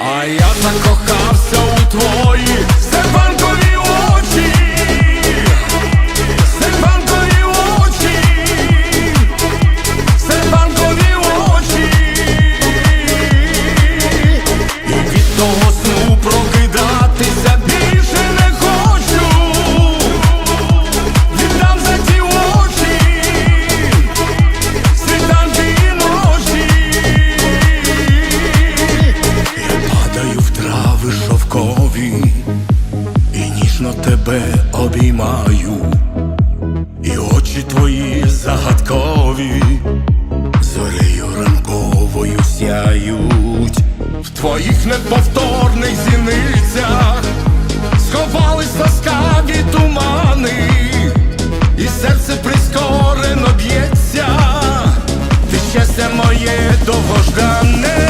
А я закохався шовкові і ніжно тебе обіймаю, і очі твої загадкові, зорею ранковою сяють, в твоїх неповторних зіницях сховались ласкаві тумани, і серце прискорено б'ється, ти щастя моє довгождане.